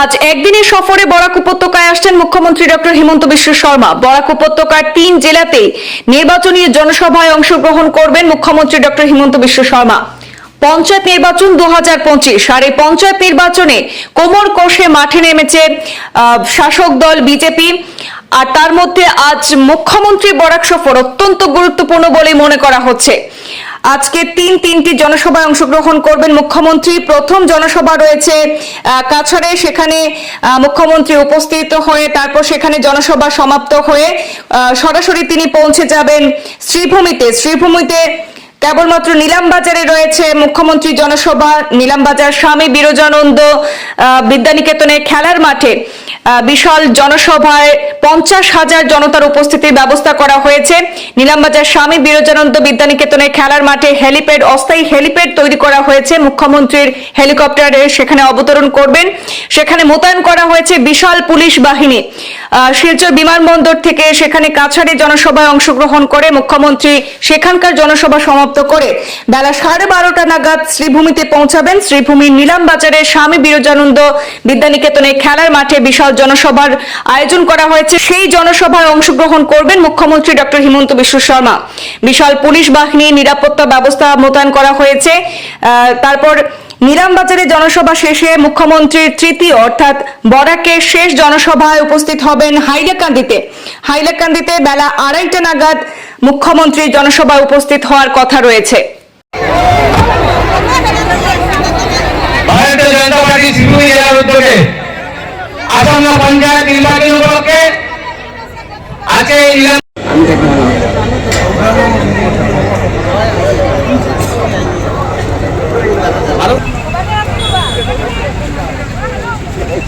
আজ একদিনের সফরে বরাক উপত্যকায় আসছেন মুখ্যমন্ত্রী ডক্টর হিমন্ত বিশ্ব শর্মা। বরাক উপত্যকার তিন জেলাতেই নির্বাচনী জনসভায় অংশগ্রহণ করবেন মুখ্যমন্ত্রী ডক্টর হিমন্ত বিশ্ব শর্মা। পঞ্চায়েত নির্বাচন দু হাজার পঁচিশ। আর এই পঞ্চায়েত নির্বাচনে কোমর কষে মাঠে নেমেছে শাসক দল বিজেপি। আর তার মধ্যে আজ মুখ্যমন্ত্রী বরাক সফর অত্যন্ত গুরুত্বপূর্ণ বলে মনে করা হচ্ছে। আজকে তিন তিনটি জনসভায় অংশগ্রহণ করবেন মুখ্যমন্ত্রী। প্রথম জনসভা রয়েছে কাছাড়ে। সেখানে মুখ্যমন্ত্রী উপস্থিত হয়ে, তারপর সেখানে জনসভা সমাপ্ত হয়ে সরাসরি তিনি পৌঁছে যাবেন শ্রীভূমিতে। শ্রীভূমিতে কেবলমাত্র নিলামবাজারে রয়েছে মুখ্যমন্ত্রী জনসভা নিলামবাজার স্বামী বিরজানন্দ বিদ্যানিকেতনের খেলার মাঠে বিশাল জনসভায় পঞ্চাশ হাজার জনতার উপস্থিতির ব্যবস্থা করা হয়েছে। নিলামবাজার স্বামী বিরোজানন্দ বিদ্যানিকেতনের খেলার মাঠে হেলিপ্যাড, অস্থায়ী হেলিপ্যাড তৈরি করা হয়েছে। মুখ্যমন্ত্রীর হেলিকপ্টারে সেখানে অবতরণ করবেন। সেখানে মোতায়েন করা হয়েছে বিশাল পুলিশ বাহিনী। শিলচর বিমানবন্দর থেকে সেখানে কাছাড়ে জনসভায় অংশগ্রহণ করে মুখ্যমন্ত্রী। সেখানকার জনসভা সমাপ্ত করে বেলা সাড়ে বারোটা নাগাদ শ্রীভূমিতে পৌঁছাবেন। শ্রীভূমির নিলাম বাজারে স্বামী বিরোজানন্দ বিদ্যানিকেতনে খেলার মাঠে বিশাল জনসভার আয়োজন করা হয়েছে। সেই জনসভায় অংশগ্রহণ করবেন মুখ্যমন্ত্রী ডক্টর হিমন্ত বিশ্ব শর্মা। বিশাল পুলিশ বাহিনী নিরাপত্তা ব্যবস্থা মোতায়েন করা হয়েছে। তারপর নিলামবাজারে জনসভা শেষে মুখ্যমন্ত্রীর তৃতীয় অর্থাৎ বরাকের শেষ জনসভায় উপস্থিত হবেন হাইলাকান্দিতে। হাইলাকান্দিতে বেলা আড়াইটা নাগাদ মুখ্যমন্ত্রী জনসভায় উপস্থিত হওয়ার কথা রয়েছে।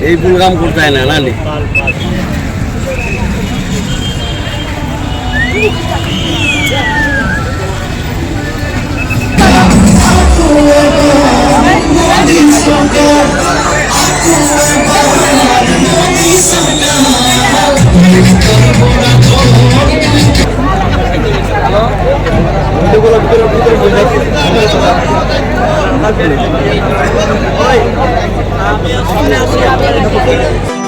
এই প্রোগ্রাম করতে হয় না নানি Amin. Amin. Amin. Amin. Amin. Amin. Amin. Amin. Amin.